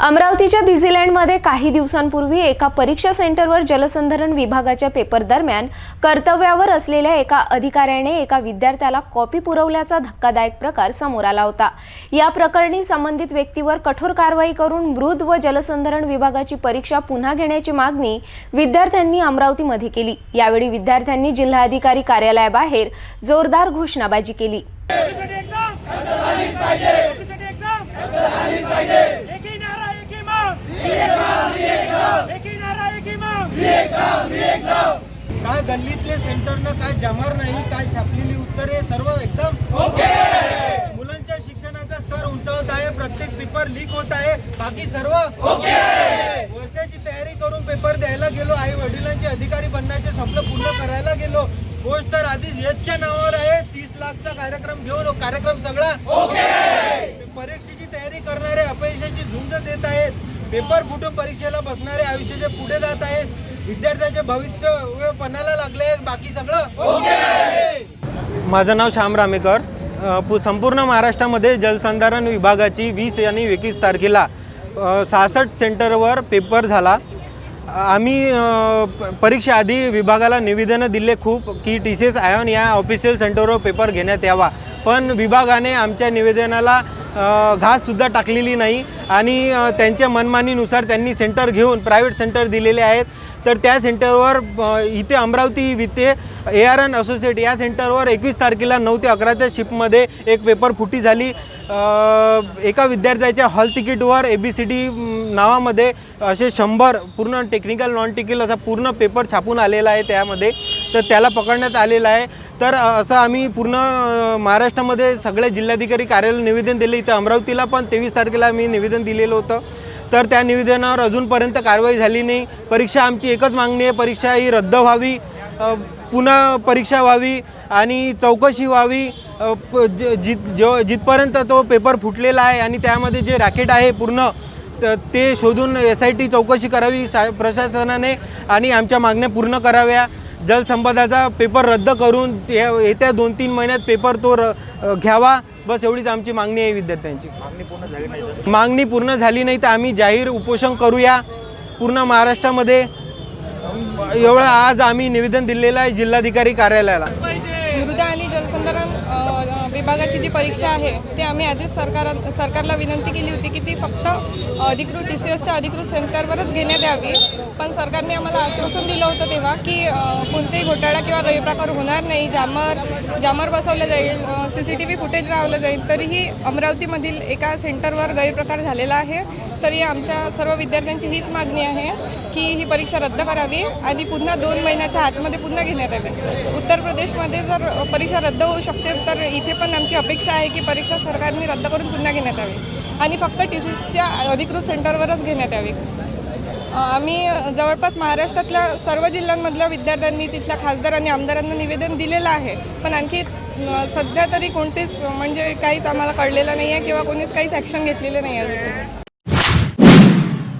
अमरावतीच्या बिझीलँडमध्ये काही दिवसांपूर्वी एका परीक्षा सेंटरवर जलसंधारण विभागाच्या पेपर दरम्यान कर्तव्यावर असलेल्या एका अधिकाऱ्याने एका विद्यार्थ्याला कॉपी पुरवल्याचा धक्कादायक प्रकार समोर आला होता. या प्रकरणी संबंधित व्यक्तीवर कठोर कारवाई करून मृद व जलसंधारण विभागाची परीक्षा पुन्हा घेण्याची मागणी विद्यार्थ्यांनी अमरावतीमध्ये केली. यावेळी विद्यार्थ्यांनी जिल्हाधिकारी कार्यालयाबाहेर जोरदार घोषणाबाजी केली. काय गल्लीतले सेंटरनं काय जमर नाही काय छापलेली उत्तरे सर्व एकदम मुलांच्या शिक्षणाचा स्तर उंचावत आहे प्रत्येक पेपर लीक होत आहे बाकी सर्व वर्षाची तयारी करून पेपर द्यायला गेलो आई वडिलांचे अधिकारी बनण्याचे स्वप्न पूर्ण करायला गेलो. गोष्ट तर आधीच येतच्या नावावर आहे तीस लाखचा कार्यक्रम घेऊन कार्यक्रम सगळा. परीक्षेची तयारी करणारे अपयशाची झुंज देत आहेत. पेपर फुटून परीक्षेला बसणारे आयुष्याचे पुढे जात आहेत. विद्यार्थ्यांचे भविष्य पणाला लागले बाकी सगळं? माझं नाव श्याम रामेकर. पु संपूर्ण महाराष्ट्रामध्ये जलसंधारण विभागाची वीस आणि एकवीस तारखेला सहासष्ट सेंटरवर पेपर झाला. आम्ही अ, परीक्षेआधी विभागाला निवेदनं दिले खूप की टी सी एस आयॉन या ऑफिशियल सेंटरवर पेपर घेण्यात यावा. पण विभागाने आमच्या निवेदनाला घाससुद्धा टाकलेली नाही आणि त्यांच्या मनमानीनुसार त्यांनी सेंटर घेऊन प्रायव्हेट सेंटर दिलेले आहेत. तर त्या सेंटरवर इथे अमरावती विथे ए आर एन असोसिएट या सेंटरवर एकवीस तारखेला नऊ ते अकराच्या शिफ्टमध्ये एक पेपर फुटी झाली. एका विद्यार्थ्याच्या हॉल तिकीटवर ए बी सी डी नावामध्ये असे शंभर पूर्ण टेक्निकल नॉन टेक्निकल असा पूर्ण पेपर छापून आलेला आहे त्यामध्ये. तर त्याला पकडण्यात आलेला आहे. तर असं आम्ही पूर्ण महाराष्ट्रामध्ये सगळ्या जिल्हाधिकारी कार्यालय निवेदन दिले. इथं अमरावतीला पण तेवीस तारखेला मी निवेदन दिलेलं होतं. तर त्या निवेदनावर अजूनपर्यंत कारवाई झाली नाही. परीक्षा आमची एकच मागणी आहे. परीक्षा ही रद्द व्हावी. पुन्हा परीक्षा व्हावी आणि चौकशी व्हावी. प- ज- जित जो जिथपर्यंत तो पेपर फुटलेला आहे आणि त्यामध्ये जे रॅकेट आहे पूर्ण त- ते शोधून एस आय टी चौकशी करावी सा प्रशासनाने आणि आमच्या मागण्या पूर्ण कराव्या. जलसंपदाचा पेपर रद्द करून ते- येत्या दोन तीन महिन्यात पेपर तो र घ्यावा. बस एवढीच आमची मागणी आहे विद्यार्थ्यांची. मागणी पूर्ण झाली नाही तर? आम्ही जाहीर उपोषण करूया. पूर्ण महाराष्ट्रामध्ये एवढं आज आम्ही निवेदन दिलेलं आहे जिल्हाधिकारी कार्यालयाला. मृदा आणि जलसंधारण विभागाची जी परीक्षा आहे ती आम्ही आधीच सरकार सरकारला विनंती केली होती की ती फक्त अधिकृत टी सी एसच्या अधिकृत सेंटरवरच घेण्यात यावी. पण सरकारने आम्हाला आश्वासन दिलं होतं तेव्हा की कोणतेही घोटाळा किंवा गैरप्रकार होणार नाही. जामर जामर बसवलं जाईल C C T V footage रावलं जाईल तरीही अमरावतीमधील एका सेंटरवर गैरप्रकार झालेला आहे. तरी आमच्या सर्व विद्यार्थ्यांची हीच मागणी आहे की ही परीक्षा रद्द करावी आणि पुन्हा दोन महिन्याच्या आतमध्ये पुन्हा घेण्यात यावी. उत्तर प्रदेशमध्ये जर परीक्षा रद्द होऊ शकते तर इथे पण पण आमची अपेक्षा आहे की परीक्षा सरकारने रद्द करून पुन्हा घेण्यात यावी. आणि फक्त टी सी सीच्या अधिकृत सेंटरवरच घेण्यात यावी. आम्ही जवळपास महाराष्ट्रातल्या सर्व जिल्ह्यांमधल्या विद्यार्थ्यांनी तिथल्या खासदार आणि आमदारांना निवेदन दिलेलं आहे. पण आणखी सध्या तरी कोणतेच म्हणजे काहीच आम्हाला कळलेलं नाही आहे किंवा कोणीच काहीच ॲक्शन घेतलेलं नाही आहे